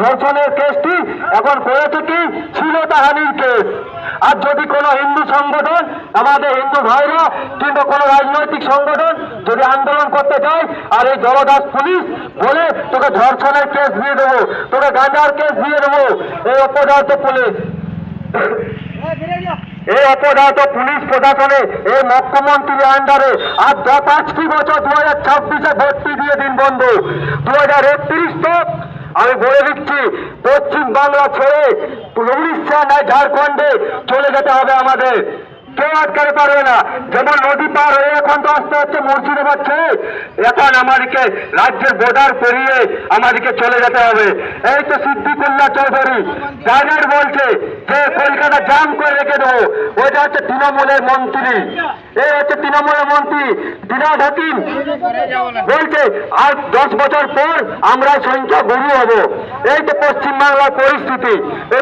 ধর্ষণের কেসটি এখন করেছে কি শ্লীলতাহানির কেস। আর যদি কোনো হিন্দু সংগঠন, আমাদের হিন্দু ভাইরা কিংবা কোনো রাজনৈতিক সংগঠন যদি আন্দোলন করতে চায়, আর এই জলদাস পুলিশ বলে তোকে ধর্ষণের কেস দিয়ে দেবো, তোকে গাঁজার কেস দিয়ে দেবো, এই অপদার্থ পুলিশ। এই অপরাধ পুলিশ প্রশাসনে এই মুখ্যমন্ত্রীর আন্ডারে আর দু পাঁচটি বছর দু হাজার ছাব্বিশে ভর্তি দিয়ে দিন বন্ধ। দু হাজার একত্রিশ তো আমি বলে দিচ্ছি পশ্চিম বাংলা ছেড়ে উড়িষ্যা নয় ঝাড়খণ্ডে চলে যেতে হবে আমাদের। কেউ আটকাতে পারবে না। যেমন নদী পার হয়ে এখন তো আস্তে আস্তে মুর্শিদাবাদ ছেড়ে এখন আমাদেরকে রাজ্যের বর্ডার পেরিয়ে আমাদেরকে চলে যেতে হবে। এই তো সিদ্দিকুল্লাহ চৌধুরী ডাইরেক্ট বলছে যে কলকাতা জাম করে রেখে দেবো। ওইটা হচ্ছে তৃণমূলের মন্ত্রী। এই হচ্ছে তৃণমূলের মন্ত্রী দিনাজ হাকিম। বলছে, আর দশ বছর পর আমরা সংখ্যা গুরু হব। এই তো পশ্চিমবাংলার পরিস্থিতি।